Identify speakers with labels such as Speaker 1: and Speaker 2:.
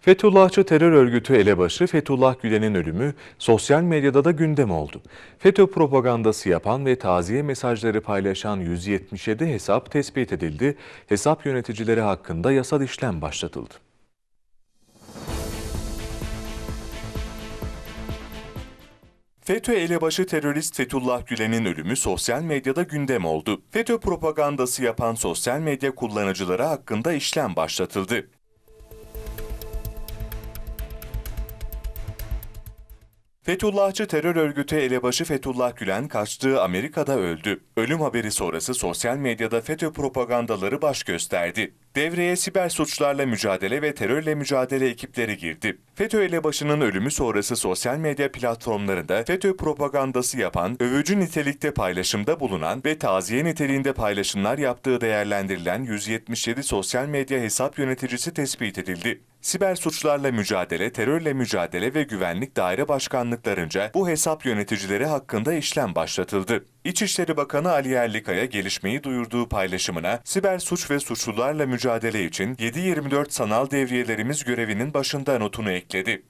Speaker 1: Fethullahçı terör örgütü elebaşı Fethullah Gülen'in ölümü sosyal medyada da gündem oldu. FETÖ propagandası yapan ve taziye mesajları paylaşan 177 hesap tespit edildi. Hesap yöneticileri hakkında yasal işlem başlatıldı. FETÖ elebaşı terörist Fethullah Gülen'in ölümü sosyal medyada gündem oldu. FETÖ propagandası yapan sosyal medya kullanıcıları hakkında işlem başlatıldı. Fethullahçı terör örgütü elebaşı Fethullah Gülen kaçtığı Amerika'da öldü. Ölüm haberi sonrası sosyal medyada FETÖ propagandaları baş gösterdi. Devreye siber suçlarla mücadele ve terörle mücadele ekipleri girdi. FETÖ elebaşının ölümü sonrası sosyal medya platformlarında FETÖ propagandası yapan, övücü nitelikte paylaşımda bulunan ve taziye niteliğinde paylaşımlar yaptığı değerlendirilen 177 sosyal medya hesap yöneticisi tespit edildi. Siber suçlarla mücadele, terörle mücadele ve güvenlik daire başkanlıklarınca bu hesap yöneticileri hakkında işlem başlatıldı. İçişleri Bakanı Ali Yerlikaya gelişmeyi duyurduğu paylaşımına siber suç ve suçlularla mücadele için 7-24 sanal devriyelerimiz görevinin başında notunu ekledi.